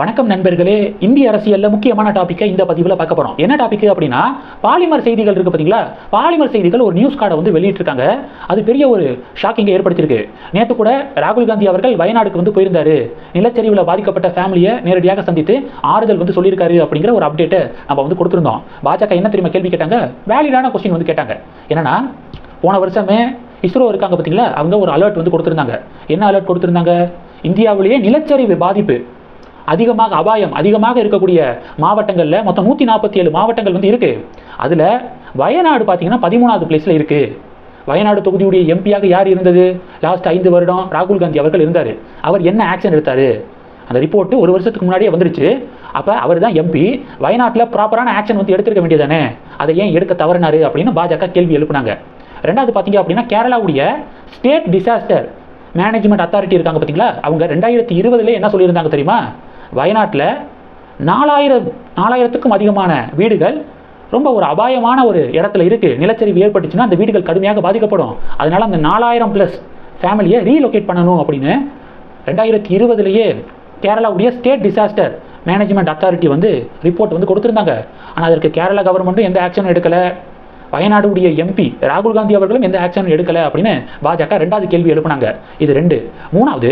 வணக்கம் நண்பர்களே இந்திய அரசியல்ல முக்கியமான டாபிக்கை இந்த பதிவில் பார்க்க போறோம். என்ன டாபிக் அப்படின்னா பாலிமர் செய்திகள் இருக்கு பாத்தீங்களா? பாலிமர் செய்திகள் ஒரு நியூஸ் கார்டை வந்து வெளியிட்டிருக்காங்க. அது பெரிய ஒரு ஷாக்கிங்கை ஏற்படுத்தியிருக்கு. நேற்று கூட ராகுல் காந்தி அவர்கள் வயநாடுக்கு வந்து போயிருந்தாரு. நிலச்சரிவில் பாதிக்கப்பட்ட ஃபேமிலியை நேரடியாக சந்தித்து ஆறுதல் வந்து சொல்லியிருக்காரு அப்படிங்கிற ஒரு அப்டேட்டை நம்ம வந்து கொடுத்துருந்தோம். பாஜக என்ன தெரியுமா கேள்வி கேட்டாங்க? வேலிடான கொஸ்டின் வந்து கேட்டாங்க. என்னன்னா போன வருஷமே இஸ்ரோ இருக்காங்க பார்த்தீங்களா அவங்க ஒரு அலர்ட் வந்து கொடுத்துருந்தாங்க. என்ன அலர்ட் கொடுத்துருந்தாங்க? இந்தியாவிலேயே நிலச்சரிவு பாதிப்பு. அதிகமாக அபாயம் அதிகமாக இருக்கக்கூடிய மாவட்டங்களில் மொத்தம் நூற்றி நாற்பத்தி ஏழு மாவட்டங்கள் வந்து இருக்குது அதில் வயநாடு பார்த்தீங்கன்னா பதிமூணாவது பிளேஸில் இருக்குது வயநாடு தொகுதியுடைய எம்பியாக யார் இருந்தது? லாஸ்ட் ஐந்து வருடம் ராகுல் காந்தி அவர்கள் இருந்தார். அவர் என்ன ஆக்ஷன் எடுத்தார்? அந்த ரிப்போர்ட்டு ஒரு வருஷத்துக்கு முன்னாடியே வந்துருச்சு. அப்போ அவர் தான் எம்பி வயநாட்டில் ப்ராப்பரான ஆக்ஷன் வந்து எடுத்திருக்க வேண்டியதானே? அதை ஏன் எடுக்க தவறினார் அப்படின்னு பாஜக கேள்வி எழுப்புனாங்க. ரெண்டாவது பார்த்தீங்க அப்படின்னா கேரளாவுடைய ஸ்டேட் டிசாஸ்டர் மேனேஜ்மெண்ட் அத்தாரிட்டி இருக்காங்க பார்த்தீங்களா அவங்க ரெண்டாயிரத்தி இருபதுல என்ன சொல்லியிருந்தாங்க தெரியுமா? வயநாட்டில் நாலாயிரம் நாலாயிரத்துக்கும் அதிகமான வீடுகள் ரொம்ப ஒரு அபாயமான ஒரு இடத்துல இருக்குது நிலச்சரிவு ஏற்பட்டுச்சுன்னா அந்த வீடுகள் கடுமையாக பாதிக்கப்படும். அதனால அந்த நாலாயிரம் ப்ளஸ் ஃபேமிலியை ரீலொகேட் பண்ணணும் அப்படின்னு ரெண்டாயிரத்தி இருபதுலேயே கேரளாவுடைய ஸ்டேட் டிசாஸ்டர் மேனேஜ்மெண்ட் அத்தாரிட்டி வந்து ரிப்போர்ட் வந்து கொடுத்துருந்தாங்க. ஆனால் அதற்கு கேரளா கவர்மெண்ட்டும் எந்த ஆக்ஷனும் எடுக்கலை. வயநாடுடைய எம்பி ராகுல் காந்தி அவர்களும் எந்த ஆக்ஷனும் எடுக்கலை அப்படின்னு பாஜக ரெண்டாவது கேள்வி எழுப்புனாங்க. இது ரெண்டு. மூணாவது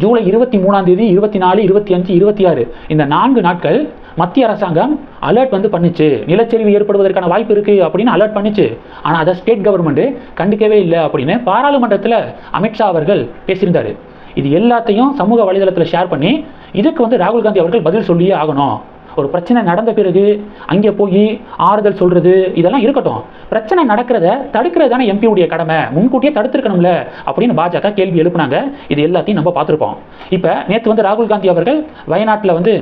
ஜூலை இருபத்தி மூணாம் தேதி இருபத்தி நாலு இருபத்தி அஞ்சு இருபத்தி ஆறு. இந்த நான்கு நாட்கள் மத்திய அரசாங்கம் அலர்ட் வந்து பண்ணுச்சு. நிலச்சரிவு ஏற்படுவதற்கான வாய்ப்பு இருக்குது அப்படின்னு அலர்ட் பண்ணுச்சு. ஆனால் அதை ஸ்டேட் கவர்மெண்ட் கண்டுக்கவே இல்லை அப்படின்னு பாராளுமன்றத்தில் அமித்ஷா அவர்கள் பேசியிருந்தார். இது எல்லாத்தையும் சமூக வலைதளத்தில் ஷேர் பண்ணி இதுக்கு வந்து ராகுல் காந்தி அவர்கள் பதில் சொல்லியே ஆகணும். ஒரு பிரச்சனை நடந்த பிறகு அங்கே போய் ஆறுதல் சொல்கிறது இதெல்லாம் இருக்கட்டும். பிரச்சனை நடக்கிறத தடுக்கிறது தானே எம்பியுடைய கடமை. முன்கூட்டியே தடுத்திருக்கணும்ல அப்படின்னு பாஜக கேள்வி எழுப்புனாங்க. இது எல்லாத்தையும் நம்ம பார்த்துருப்போம். இப்போ நேற்று வந்து ராகுல் காந்தி அவர்கள் வயநாட்டில் வந்து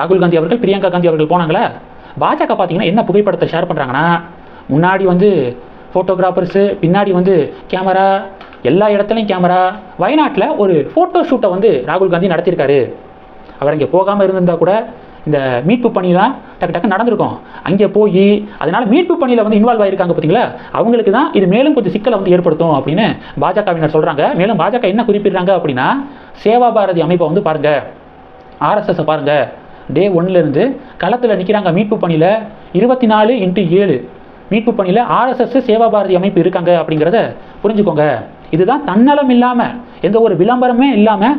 ராகுல் காந்தி அவர்கள் பிரியங்கா காந்தி அவர்கள் போனாங்களே? பாஜக பார்த்தீங்கன்னா என்ன புகைப்படத்தை ஷேர் பண்ணுறாங்கன்னா முன்னாடி வந்து ஃபோட்டோகிராஃபர்ஸு பின்னாடி வந்து கேமரா எல்லா இடத்துலையும் கேமரா வயநாட்டில் ஒரு ஃபோட்டோ ஷூட்டை வந்து ராகுல் காந்தி நடத்தியிருக்காரு. அவர் இங்கே போகாமல் இருந்திருந்தா கூட இந்த மீட்பு பணிலாம் டக்கு டக்கு நடந்திருக்கும். அங்கே போய் அதனால மீட்பு பணியில் வந்து இன்வால்வ் ஆகிருக்காங்க பார்த்தீங்களா அவங்களுக்கு தான் இது மேலும் கொஞ்சம் சிக்கலை வந்து ஏற்படுத்தும் அப்படின்னு பாஜகவினர் சொல்கிறாங்க மேலும் பாஜக என்ன குறிப்பிடுறாங்க அப்படின்னா சேவா பாரதி அமைப்பை வந்து பாருங்கள் ஆர்எஸ்எஸை பாருங்கள் டே ஒன்லேருந்து களத்தில் நிற்கிறாங்க மீட்பு பணியில் இருபத்தி நாலு இன்ட்டு ஏழு. மீட்பு பணியில் ஆர்எஸ்எஸ் சேவா பாரதி அமைப்பு இருக்காங்க அப்படிங்கிறத புரிஞ்சுக்கோங்க. இதுதான் தன்னலம் இல்லாமல் எந்த ஒரு விளம்பரமே இல்லாமல்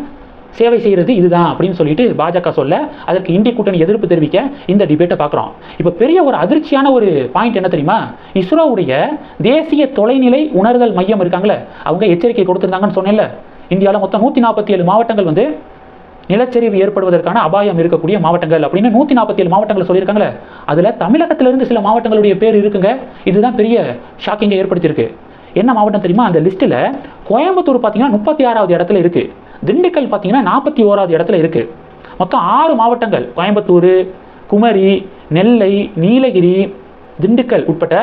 சேவை செய்கிறது இதுதான் அப்படின்னு சொல்லிட்டு பாஜக சொல்ல அதற்கு இந்திய கூட்டணி எதிர்ப்பு தெரிவிக்க இந்த டிபேட்டை பார்க்குறோம். இப்போ பெரிய ஒரு அதிர்ச்சியான ஒரு பாயிண்ட் என்ன தெரியுமா? இஸ்ரோவுடைய தேசிய தொலைநிலை உணர்தல் மையம் இருக்காங்களே அவங்க எச்சரிக்கை கொடுத்துருந்தாங்கன்னு சொன்னேன்ல. இந்தியாவில் மொத்தம் நூற்றி நாற்பத்தி ஏழு மாவட்டங்கள் வந்து நிலச்சரிவு ஏற்படுவதற்கான அபாயம் இருக்கக்கூடிய மாவட்டங்கள் அப்படின்னு நூற்றி நாற்பத்தி ஏழு மாவட்டங்கள் சொல்லியிருக்காங்களே. அதில் தமிழகத்திலிருந்து சில மாவட்டங்களுடைய பேர் இருக்குங்க. இதுதான் பெரிய ஷாக்கிங்கை ஏற்படுத்தியிருக்கு. என்ன மாவட்டம் தெரியுமா? அந்த லிஸ்ட்டில் கோயம்புத்தூர் பார்த்தீங்கன்னா முப்பத்தி ஆறாவது இடத்துல இருக்குது திண்டுக்கல் பார்த்தீங்கன்னா நாற்பத்தி ஓராவது இடத்துல இருக்குது மொத்தம் ஆறு மாவட்டங்கள். கோயம்புத்தூர் குமரி நெல்லை நீலகிரி திண்டுக்கல் உட்பட்ட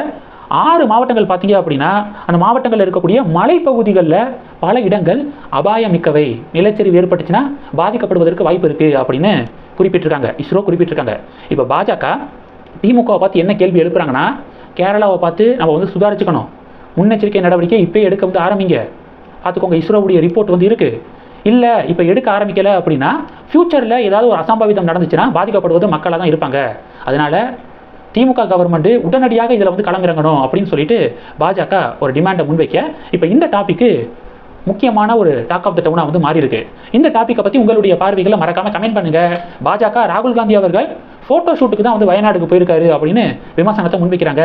ஆறு மாவட்டங்கள் பார்த்தீங்க அப்படின்னா அந்த மாவட்டங்களில் இருக்கக்கூடிய மலைப்பகுதிகளில் பல இடங்கள் அபாயம் மிக்கவை நிலச்சரிவு ஏற்பட்டுச்சுன்னா பாதிக்கப்படுவதற்கு வாய்ப்பு இருக்குது அப்படின்னு குறிப்பிட்டிருக்காங்க. இஸ்ரோ குறிப்பிட்டிருக்காங்க. இப்போ பாஜக திமுகவை பார்த்து என்ன கேள்வி எழுப்புறாங்கன்னா கேரளாவை பார்த்து நம்ம வந்து சுதாரிச்சுக்கணும். முன்னெச்சரிக்கை நடவடிக்கை இப்போயே எடுக்க வந்து ஆரம்பிங்க. பார்த்துக்கோங்க இஸ்ரோவுடைய ரிப்போர்ட் வந்து இருக்குது இல்லை இப்போ எடுக்க ஆரம்பிக்கலை அப்படின்னா ஃப்யூச்சரில் ஏதாவது ஒரு அசம்பாவிதம் நடந்துச்சுன்னா பாதிக்கப்படுவது மக்களாக தான் இருப்பாங்க. அதனால் திமுக கவர்மெண்ட்டு உடனடியாக இதில் வந்து களமிறங்கணும் அப்படின்னு சொல்லிட்டு பாஜக ஒரு டிமாண்டை முன்வைக்க இப்போ இந்த டாப்பிக்கு முக்கியமான ஒரு டாக் ஆஃப் த டவுனாக வந்து மாறி இருக்கு இந்த டாப்பிக்கை பற்றி உங்களுடைய பார்வைகளை மறக்காம கமெண்ட் பண்ணுங்க. பாஜக ராகுல் காந்தி அவர்கள் ஃபோட்டோ ஷூட்டுக்கு தான் வந்து வயநாடுக்கு போயிருக்காரு அப்படின்னு விமர்சனத்தை முன்வைக்கிறாங்க.